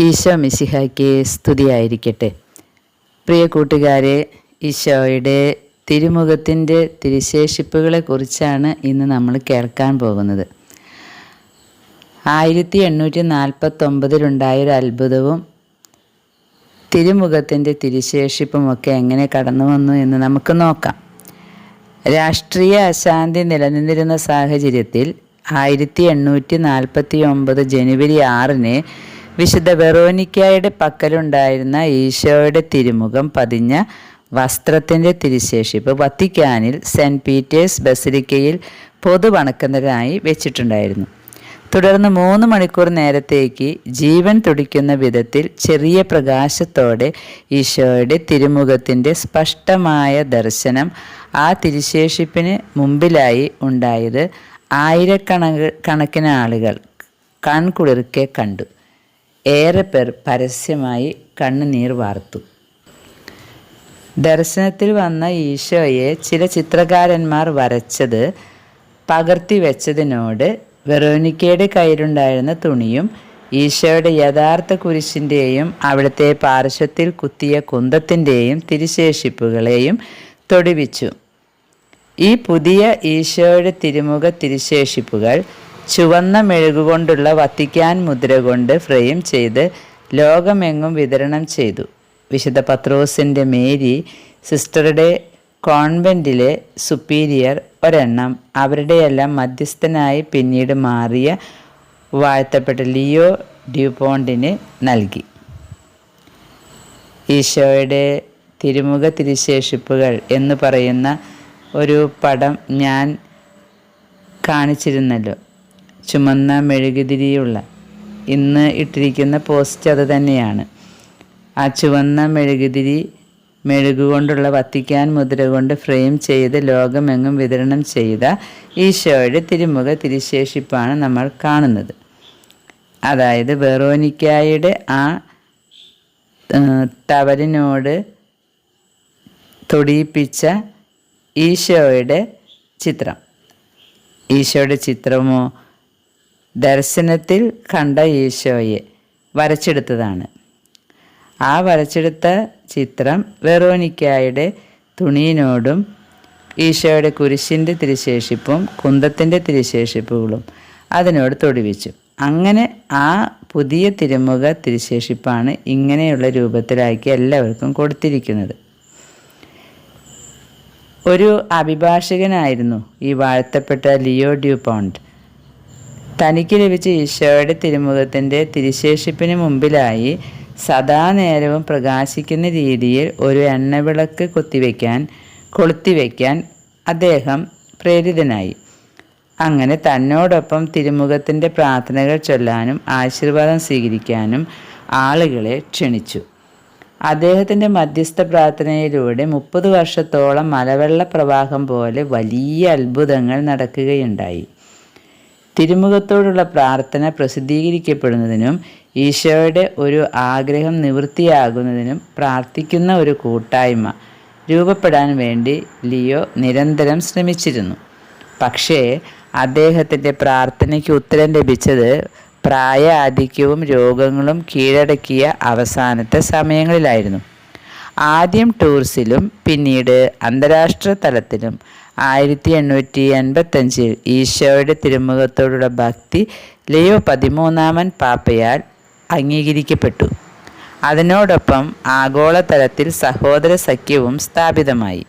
ഈശോ മിശിഹായ്ക്ക് സ്തുതിയായിരിക്കട്ടെ. പ്രിയ കൂട്ടുകാരെ ഈശോയുടെ തിരുമുഖത്തിന്റെ തിരുശേഷിപ്പുകളെ കുറിച്ചാണ് ഇന്ന് നമ്മൾ കേൾക്കാൻ പോകുന്നത്. ആയിരത്തി എണ്ണൂറ്റി നാൽപ്പത്തൊമ്പതിലുണ്ടായ ഒരു അത്ഭുതവും തിരുമുഖത്തിന്റെ തിരുശേഷിപ്പുമൊക്കെ എങ്ങനെ കടന്നു വന്നു എന്ന് നമുക്ക് നോക്കാം. രാഷ്ട്രീയ അശാന്തി നിലനിന്നിരുന്ന സാഹചര്യത്തിൽ ആയിരത്തി എണ്ണൂറ്റി നാൽപ്പത്തി ഒമ്പത് ജനുവരി ആറിന് വിശുദ്ധ വെറോനിക്കായുടെ പക്കലുണ്ടായിരുന്ന ഈശോയുടെ തിരുമുഖം പതിഞ്ഞ വസ്ത്രത്തിന്റെ തിരുശേഷിപ്പ് വത്തിക്കാനിൽ സെന്റ് പീറ്റേഴ്സ് ബസിലിക്കയിൽ പൊതുവണക്കുന്നതിനായി വെച്ചിട്ടുണ്ടായിരുന്നു. തുടർന്ന് മൂന്ന് മണിക്കൂർ നേരത്തേക്ക് ജീവൻ തുടിക്കുന്ന വിധത്തിൽ ചെറിയ പ്രകാശത്തോടെ ഈശോയുടെ തിരുമുഖത്തിന്റെ സ്പഷ്ടമായ ദർശനം ആ തിരുശേഷിപ്പിന് മുമ്പിലായി ഉണ്ടായത് ആയിരക്കണ കണക്കിന് ആളുകൾ കൺകുളിർക്കെ കണ്ടു. ഏറെ പേർ പരസ്യമായി കണ്ണുനീർ വാർത്തു. ദർശനത്തിൽ വന്ന ഈശോയെ ചില ചിത്രകാരന്മാർ വരച്ചത് പകർത്തി വെച്ചതിനോട് വെറോനിക്കയുടെ കയ്യിലുണ്ടായിരുന്ന തുണിയും ഈശോയുടെ യഥാർത്ഥ കുരിശിന്റെയും അവിടുത്തെ പാർശ്വത്തിൽ കുത്തിയ കുന്തത്തിന്റെയും തിരിശേഷിപ്പുകളെയും തൊടിവിച്ചു. ഈ പുതിയ ഈശോയുടെ തിരുമുഖ തിരുശേഷിപ്പുകൾ ചുവന്ന മെഴുകുകൊണ്ടുള്ള വത്തിക്കാൻ മുദ്ര കൊണ്ട് ഫ്രെയിം ചെയ്ത് ലോകമെങ്ങും വിതരണം ചെയ്തു. വിശുദ്ധ പത്രോസിന്റെ മേരി സിസ്റ്ററുടെ കോൺവെന്റിലെ സുപ്പീരിയർ ഒരെണ്ണം അവരുടെയെല്ലാം മധ്യസ്ഥനായി പിന്നീട് മാറിയ വാഴ്ത്തപ്പെട്ട ലിയോ ഡ്യൂപോണ്ടിന് നൽകി. ഈശോയുടെ തിരുമുഖ തിരുശേഷിപ്പുകൾ എന്ന് പറയുന്ന ഒരു പടം ഞാൻ കാണിച്ചിരുന്നല്ലോ. ചുമന്ന മെഴുകുതിരിയുള്ള ഇന്ന് ഇട്ടിരിക്കുന്ന പോസ്റ്റ് അത് തന്നെയാണ്. ആ ചുവന്ന മെഴുകുതിരി മെഴുകുകൊണ്ടുള്ള വത്തിക്കാൻ മുദ്ര കൊണ്ട് ഫ്രെയിം ചെയ്ത് ലോകമെങ്ങും വിതരണം ചെയ്ത ഈശോയുടെ തിരുമുഖ തിരുശേഷിപ്പാണ് നമ്മൾ കാണുന്നത്. അതായത് വെറോനിക്കായുടെ ആ ടവലിനോട് തൊടിയിപ്പിച്ച ഈശോയുടെ ചിത്രം. ഈശോയുടെ ചിത്രമോ ദർശനത്തിൽ കണ്ട ഈശോയെ വരച്ചെടുത്തതാണ്. ആ വരച്ചെടുത്ത ചിത്രം വെറോനിക്കായുടെ തുണിയിനോടും ഈശോയുടെ കുരിശിന്റെ തിരുശേഷിപ്പും കുന്തത്തിന്റെ തിരുശേഷിപ്പുകളും അതിനോട് തൊടിവിച്ചു. അങ്ങനെ ആ പുതിയ തിരുമുഖ തിരുശേഷിപ്പാണ് ഇങ്ങനെയുള്ള രൂപത്തിലാക്കി എല്ലാവർക്കും കൊടുത്തിരിക്കുന്നത്. ഒരു അഭിഭാഷകനായിരുന്നു ഈ വാഴ്ത്തപ്പെട്ട ലിയോ ഡ്യൂപോണ്ട്. തനിക്ക് ലഭിച്ച ഈശോയുടെ തിരുമുഖത്തിന്റെ തിരുശേഷിപ്പിന് മുമ്പിലായി സദാ നേരവും പ്രകാശിക്കുന്ന രീതിയിൽ ഒരു എണ്ണവിളക്ക് കൊത്തിവെക്കാൻ കൊളുത്തിവെക്കാൻ അദ്ദേഹം പ്രേരിതനായി. അങ്ങനെ തന്നോടൊപ്പം തിരുമുഖത്തിന്റെ പ്രാർത്ഥനകൾ ചൊല്ലാനും ആശീർവാദം സ്വീകരിക്കാനും ആളുകളെ ക്ഷണിച്ചു. അദ്ദേഹത്തിന്റെ മധ്യസ്ഥ പ്രാർത്ഥനയിലൂടെ മുപ്പത് വർഷത്തോളം മലവെള്ള പ്രവാഹം പോലെ വലിയ അത്ഭുതങ്ങൾ നടക്കുകയുണ്ടായി. തിരുമുഖത്തോടുള്ള പ്രാർത്ഥന പ്രസിദ്ധീകരിക്കപ്പെടുന്നതിനും ഈശോയുടെ ഒരു ആഗ്രഹം നിവൃത്തിയാകുന്നതിനും പ്രാർത്ഥിക്കുന്ന ഒരു കൂട്ടായ്മ രൂപപ്പെടാൻ വേണ്ടി ലിയോ നിരന്തരം ശ്രമിച്ചിരുന്നു. പക്ഷേ അദ്ദേഹത്തിന്റെ പ്രാർത്ഥനയ്ക്ക് ഉത്തരം ലഭിച്ചത് പ്രായ ആധിക്യവും രോഗങ്ങളും കീഴടക്കിയ അവസാനത്തെ സമയങ്ങളിലായിരുന്നു. ആദ്യം ടൂർസിലും പിന്നീട് അന്താരാഷ്ട്ര തലത്തിലും ആയിരത്തി എണ്ണൂറ്റി എൺപത്തഞ്ചിൽ ഈശോയുടെ തിരുമുഖത്തോടുള്ള ഭക്തി ലിയോ പതിമൂന്നാമൻ പാപ്പയാൽ അംഗീകരിക്കപ്പെട്ടു. അതിനോടൊപ്പം ആഗോളതലത്തിൽ സഹോദര സഖ്യവും സ്ഥാപിതമായി.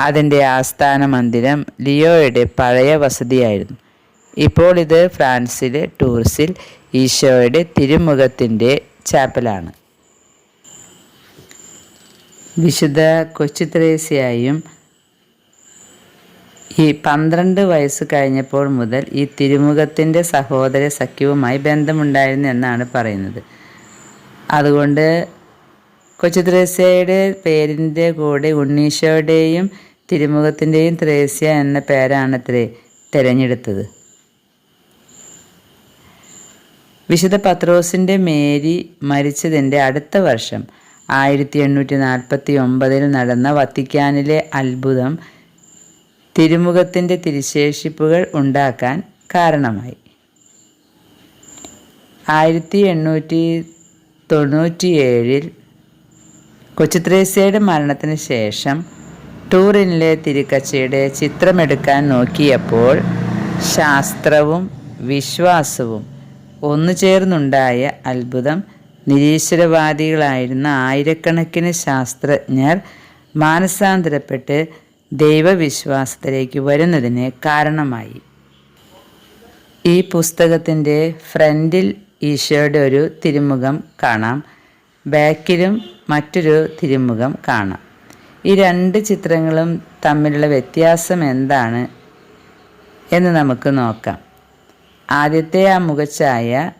അതിന്റെ ആസ്ഥാന മന്ദിരം ലിയോയുടെ പഴയ വസതിയായിരുന്നു. ഇപ്പോൾ ഇത് ഫ്രാൻസിലെ ടൂറിസിൽ ഈശോയുടെ തിരുമുഖത്തിന്റെ ചാപ്പലാണ്. വിശുദ്ധ കൊച്ചു ത്രേസ്യായും ഈ പന്ത്രണ്ട് വയസ്സ് കഴിഞ്ഞപ്പോൾ മുതൽ ഈ തിരുമുഖത്തിന്റെ സഹോദര സഖ്യവുമായി ബന്ധമുണ്ടായിരുന്നു എന്നാണ് പറയുന്നത്. അതുകൊണ്ട് കൊച്ചു ത്രേസ്യയുടെ പേരിന്റെ കൂടെ ഉണ്ണീശോയുടെയും തിരുമുഖത്തിന്റെയും ത്രേസ്യ എന്ന പേരാണ് അത്രേ തിരഞ്ഞെടുത്തത്. വിശുദ്ധ പത്രോസിന്റെ മേരി മരിച്ചതിന്റെ അടുത്ത വർഷം ആയിരത്തി എണ്ണൂറ്റി നാൽപ്പത്തി ഒമ്പതിൽ നടന്ന വത്തിക്കാനിലെ അത്ഭുതം തിരുമുഖത്തിന്റെ തിരിശേഷിപ്പുകൾ ഉണ്ടാക്കാൻ കാരണമായി. ആയിരത്തി എണ്ണൂറ്റി തൊണ്ണൂറ്റിയേഴിൽ കൊച്ചുത്രേസ്യയുടെ മരണത്തിന് ശേഷം ടൂറിനിലെ തിരുക്കച്ചയുടെ ചിത്രമെടുക്കാൻ നോക്കിയപ്പോൾ ശാസ്ത്രവും വിശ്വാസവും ഒന്നു ചേർന്നുണ്ടായ അത്ഭുതം നിരീശ്വരവാദികളായിരുന്ന ആയിരക്കണക്കിന് ശാസ്ത്രജ്ഞർ മാനസാന്തരപ്പെട്ട് ദൈവവിശ്വാസത്തിലേക്ക് വരുന്നതിന് കാരണമായി. ഈ പുസ്തകത്തിന്റെ ഫ്രണ്ടിൽ ഈശോയുടെ ഒരു തിരുമുഖം കാണാം. ബാക്കിലും മറ്റൊരു തിരുമുഖം കാണാം. ഈ രണ്ട് ചിത്രങ്ങളും തമ്മിലുള്ള വ്യത്യാസം എന്താണ് എന്ന് നമുക്ക് നോക്കാം. ആദ്യത്തെ ആ മുഖച്ഛായ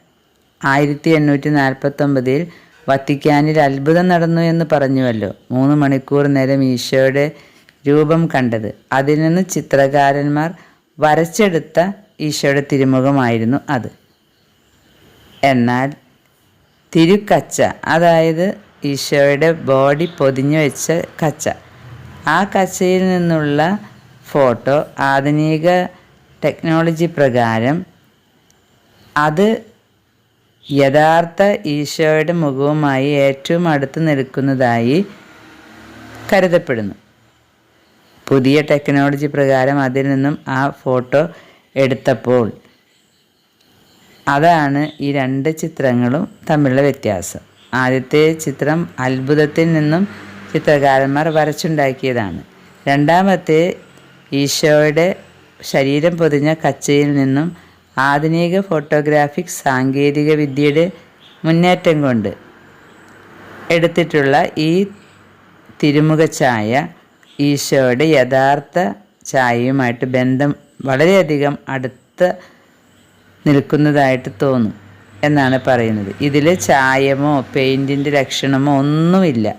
ആയിരത്തി എണ്ണൂറ്റി നാൽപ്പത്തൊമ്പതിൽ വത്തിക്കാനിൽ അത്ഭുതം നടന്നു എന്ന് പറഞ്ഞുവല്ലോ. മൂന്ന് മണിക്കൂർ നേരം ഈശോയുടെ രൂപം കണ്ടത്. അതിൽ നിന്ന് ചിത്രകാരന്മാർ വരച്ചെടുത്ത ഈശോയുടെ തിരുമുഖമായിരുന്നു അത്. എന്നാൽ തിരുക്കച്ച അതായത് ഈശോയുടെ ബോഡി പൊതിഞ്ഞു വെച്ച കച്ച ആ കച്ചയിൽ നിന്നുള്ള ഫോട്ടോ ആധുനിക ടെക്നോളജി പ്രകാരം അത് യഥാർത്ഥ ഈശോയുടെ മുഖവുമായി ഏറ്റവും അടുത്ത് നിൽക്കുന്നതായി കരുതപ്പെടുന്നു. പുതിയ ടെക്നോളജി പ്രകാരം അതിൽ നിന്നും ആ ഫോട്ടോ എടുത്തപ്പോൾ അതാണ് ഈ രണ്ട് ചിത്രങ്ങളും തമ്മിലുള്ള വ്യത്യാസം. ആദ്യത്തെ ചിത്രം അത്ഭുതത്തിൽ നിന്നും ചിത്രകാരന്മാർ വരച്ചുണ്ടാക്കിയതാണ്. രണ്ടാമത്തെ ഈശോയുടെ ശരീരം പൊതിഞ്ഞ കച്ചയിൽ നിന്നും ആധുനിക ഫോട്ടോഗ്രാഫിക് സാങ്കേതിക വിദ്യയുടെ മുന്നേറ്റം കൊണ്ട് എടുത്തിട്ടുള്ള ഈ തിരുമുഖ ഈശോയുടെ യഥാർത്ഥ ഛായയുമായിട്ട് ബന്ധം വളരെയധികം അടുത്ത് നിൽക്കുന്നതായിട്ട് തോന്നും എന്നാണ് പറയുന്നത്. ഇതിൽ ചായമോ പെയിന്റിന്റെ ലക്ഷണമോ ഒന്നുമില്ല.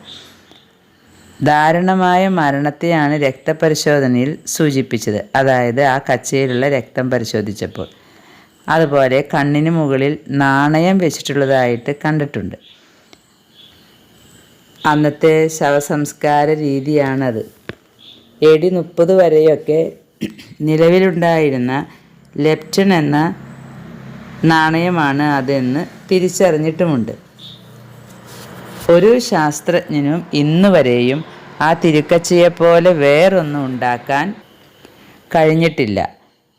ദാരുണമായ മരണത്തെയാണ് രക്തപരിശോധനയിൽ സൂചിപ്പിച്ചത്. അതായത് ആ കച്ചയിലുള്ള രക്തം പരിശോധിച്ചപ്പോൾ. അതുപോലെ കണ്ണിന് മുകളിൽ നാണയം വെച്ചിട്ടുള്ളതായിട്ട് കണ്ടിട്ടുണ്ട്. അന്നത്തെ ശവസംസ്കാര രീതിയാണത്. എ ഡി മുപ്പത് വരെയൊക്കെ നിലവിലുണ്ടായിരുന്ന ലെപ്റ്റൺ എന്ന നാണയമാണ് അതെന്ന് തിരിച്ചറിഞ്ഞിട്ടുമുണ്ട്. ഒരു ശാസ്ത്രജ്ഞനും ഇന്നു വരെയും ആ തിരുക്കച്ചയെപ്പോലെ വേറൊന്നും ഉണ്ടാക്കാൻ കഴിഞ്ഞിട്ടില്ല.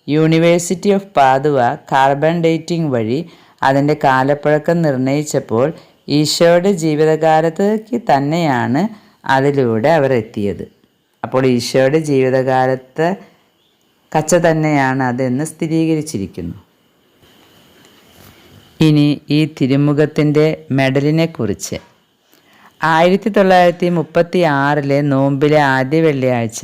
University of Padua carbon dating വഴി അതിന്റെ കാലപ്പഴക്കം നിർണയിച്ചപ്പോൾ ഈശോയുടെ ജീവിതകാലത്തേക്ക് തന്നെയാണ് അതിലൂടെ അവർ എത്തിയത് അപ്പോൾ ഈശോയുടെ ജീവിതകാലത്ത് കച്ച തന്നെയാണ് അതെന്ന് സ്ഥിരീകരിച്ചിരിക്കുന്നു. ഇനി ഈ തിരുമുഖത്തിന്റെ മെഡലിനെ കുറിച്ച് ആയിരത്തി തൊള്ളായിരത്തി മുപ്പത്തി ആറിലെ നോമ്പിലെ ആദ്യ വെള്ളിയാഴ്ച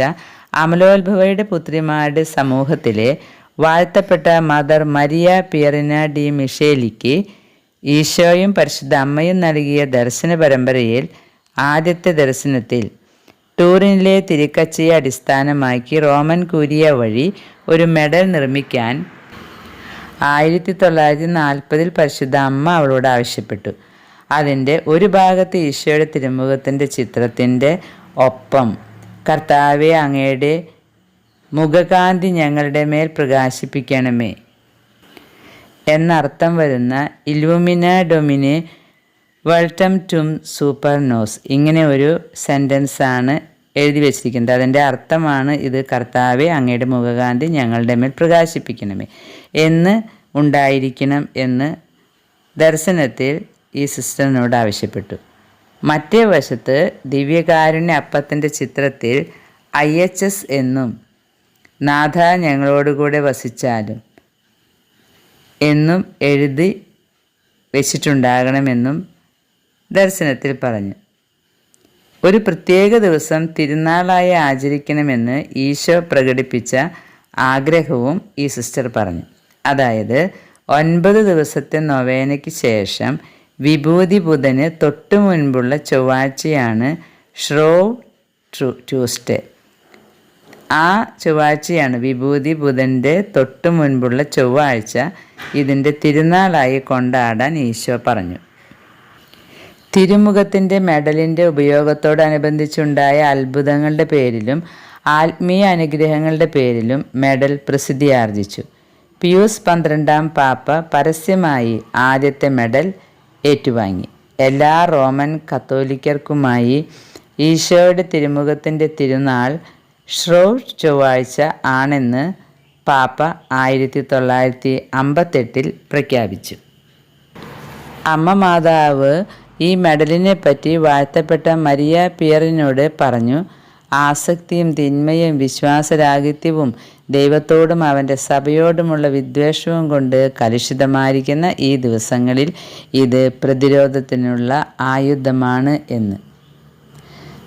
അമലോത്ഭവയുടെ പുത്രിമാരുടെ സമൂഹത്തിലെ വാഴ്ത്തപ്പെട്ട മദർ മരിയ പിയറിന ഡി മിഷേലിക്ക് ഈശോയും പരിശുദ്ധ അമ്മയും നൽകിയ ദർശന പരമ്പരയിൽ ആദ്യത്തെ ദർശനത്തിൽ ടൂറിനിലെ തിരിക്കച്ചയെ അടിസ്ഥാനമാക്കി റോമൻ കുരിയ വഴി ഒരു മെഡൽ നിർമ്മിക്കാൻ ആയിരത്തി തൊള്ളായിരത്തി നാൽപ്പതിൽ പരിശുദ്ധ അമ്മ അവളോട് ആവശ്യപ്പെട്ടു. അതിന്റെ ഒരു ഭാഗത്ത് ഈശോയുടെ തിരുമുഖത്തിന്റെ ചിത്രത്തിന്റെ ഒപ്പം കർത്താവെ അങ്ങയുടെ മുഖകാന്തി ഞങ്ങളുടെ മേൽ പ്രകാശിപ്പിക്കണമേ എന്നർത്ഥം വരുന്ന ഇലൂമിന ഡൊമിനെ വെൽക്കം ടും സൂപ്പർ നോസ് ഇങ്ങനെ ഒരു സെന്റൻസാണ് എഴുതി വെച്ചിരിക്കുന്നത്. അതിന്റെ അർത്ഥമാണ് ഇത് കർത്താവെ അങ്ങയുടെ മുഖകാന്തി ഞങ്ങളുടെ മേൽ പ്രകാശിപ്പിക്കണമേ. എന്ന് ഉണ്ടായിരിക്കണം എന്ന് ദർശനത്തിൽ ഈ സിസ്റ്ററിനോട് ആവശ്യപ്പെട്ടു. മറ്റേ വശത്ത് ദിവ്യകാരുണ്യ അപ്പത്തിന്റെ ചിത്രത്തിൽ ഐ എച്ച് എസ് എന്നും നാഥ ഞങ്ങളോടുകൂടെ വസിച്ചാലും എന്നും എഴുതി വെച്ചിട്ടുണ്ടാകണമെന്നും ദർശനത്തിൽ പറഞ്ഞു. ഒരു പ്രത്യേക ദിവസം തിരുനാളായി ആചരിക്കണമെന്ന് ഈശോ പ്രകടിപ്പിച്ച ആഗ്രഹവും ഈ സിസ്റ്റർ പറഞ്ഞു. അതായത് ഒൻപത് ദിവസത്തെ നൊവേനയ്ക്ക് ശേഷം വിഭൂതി ബുധന് തൊട്ടു മുൻപുള്ള ചൊവ്വാഴ്ചയാണ് ഷ്രോ ട്യൂസ്ഡേ. ആ ചൊവ്വാഴ്ചയാണ് വിഭൂതി ബുധന്റെ തൊട്ടു മുൻപുള്ള ചൊവ്വാഴ്ച ഇതിന്റെ തിരുനാളായി കൊണ്ടാടാൻ ഈശോ പറഞ്ഞു. തിരുമുഖത്തിന്റെ മെഡലിന്റെ ഉപയോഗത്തോടനുബന്ധിച്ചുണ്ടായ അത്ഭുതങ്ങളുടെ പേരിലും ആത്മീയ അനുഗ്രഹങ്ങളുടെ പേരിലും മെഡൽ പ്രസിദ്ധിയാർജിച്ചു. പിയൂസ് പന്ത്രണ്ടാം പാപ്പ പരസ്യമായി ആദ്യത്തെ മെഡൽ ഏറ്റുവാങ്ങി. എല്ലാ റോമൻ കത്തോലിക്കർക്കുമായി ഈശോയുടെ തിരുമുഖത്തിന്റെ തിരുനാൾ ഷ്രോ ചൊവ്വാഴ്ച ആണെന്ന് പാപ്പ ആയിരത്തി തൊള്ളായിരത്തി അമ്പത്തെട്ടിൽ പ്രഖ്യാപിച്ചു. അമ്മ മാതാവ് ഈ മെഡലിനെ പറ്റി വാഴ്ത്തപ്പെട്ട മരിയ പിയറിനോട് പറഞ്ഞു ആസക്തിയും തിന്മയും വിശ്വാസരാഹിത്യവും ദൈവത്തോടും അവന്റെ സഭയോടുമുള്ള വിദ്വേഷവും കൊണ്ട് കലുഷിതമായിരിക്കുന്ന ഈ ദിവസങ്ങളിൽ ഇത് പ്രതിരോധത്തിനുള്ള ആയുധമാണ് എന്ന്.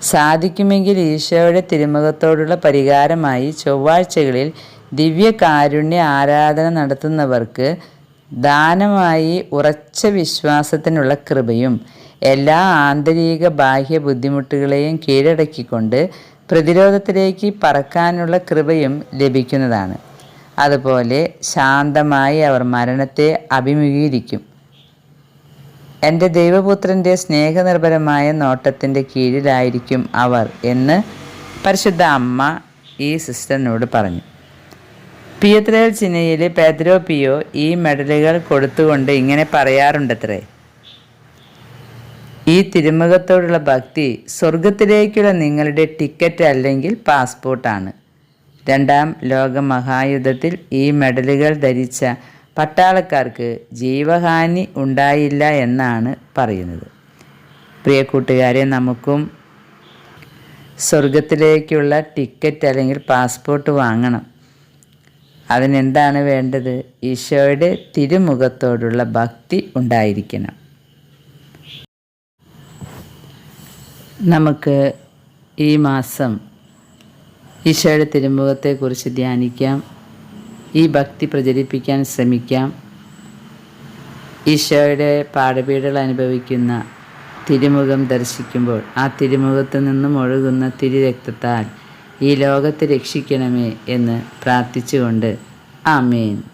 സാധിക്കുമെങ്കിൽ ഈശോയുടെ തിരുമുഖത്തോടുള്ള പരിഹാരമായി ചൊവ്വാഴ്ചകളിൽ ദിവ്യകാരുണ്യ ആരാധന നടത്തുന്നവർക്ക് ദാനമായി ഉറച്ച വിശ്വാസത്തിനുള്ള കൃപയും എല്ലാ ആന്തരിക ബാഹ്യ ബുദ്ധിമുട്ടുകളെയും കീഴടക്കിക്കൊണ്ട് പ്രതിരോധത്തിലേക്ക് പറക്കാനുള്ള കൃപയും ലഭിക്കുന്നതാണ്. അതുപോലെ ശാന്തമായി അവർ മരണത്തെ അഭിമുഖീകരിക്കും. എന്റെ ദൈവപുത്രന്റെ സ്നേഹനിർഭരമായ നോട്ടത്തിന്റെ കീഴിലായിരിക്കും അവർ എന്ന് പരിശുദ്ധ അമ്മ ഈ സിസ്റ്ററിനോട് പറഞ്ഞു. പിയത്രേൽ ചിനയിൽ പെദ്രോ പിയോ ഈ മെഡലുകൾ കൊടുത്തുകൊണ്ട് ഇങ്ങനെ പറയാറുണ്ടത്രേ ഈ തിരുമുഖത്തോടുള്ള ഭക്തി സ്വർഗത്തിലേക്കുള്ള നിങ്ങളുടെ ടിക്കറ്റ് അല്ലെങ്കിൽ പാസ്പോർട്ടാണ് രണ്ടാം ലോക മഹായുദ്ധത്തിൽ ഈ മെഡലുകൾ ധരിച്ച പട്ടാളക്കാർക്ക് ജീവഹാനി ഉണ്ടായില്ല എന്നാണ് പറയുന്നത്. പ്രിയ കൂട്ടുകാരെ നമുക്കും സ്വർഗത്തിലേക്കുള്ള ടിക്കറ്റ് അല്ലെങ്കിൽ പാസ്പോർട്ട് വാങ്ങണം. അതിനെന്താണ് വേണ്ടത്? ഈശോയുടെ തിരുമുഖത്തോടുള്ള ഭക്തി ഉണ്ടായിരിക്കണം. നമുക്ക് ഈ മാസം ഈശോയുടെ തിരുമുഖത്തെക്കുറിച്ച് ധ്യാനിക്കാം. ഈ ഭക്തി പ്രചരിപ്പിക്കാൻ ശ്രമിക്കാം. ഈശോയുടെ പാഠപീഠകൾ അനുഭവിക്കുന്ന തിരുമുഖം ദർശിക്കുമ്പോൾ ആ തിരുമുഖത്ത് നിന്നും ഒഴുകുന്ന തിരുരക്തത്താൽ ഈ ലോകത്തെ രക്ഷിക്കണമേ എന്ന് പ്രാർത്ഥിച്ചുകൊണ്ട് ആമേൻ.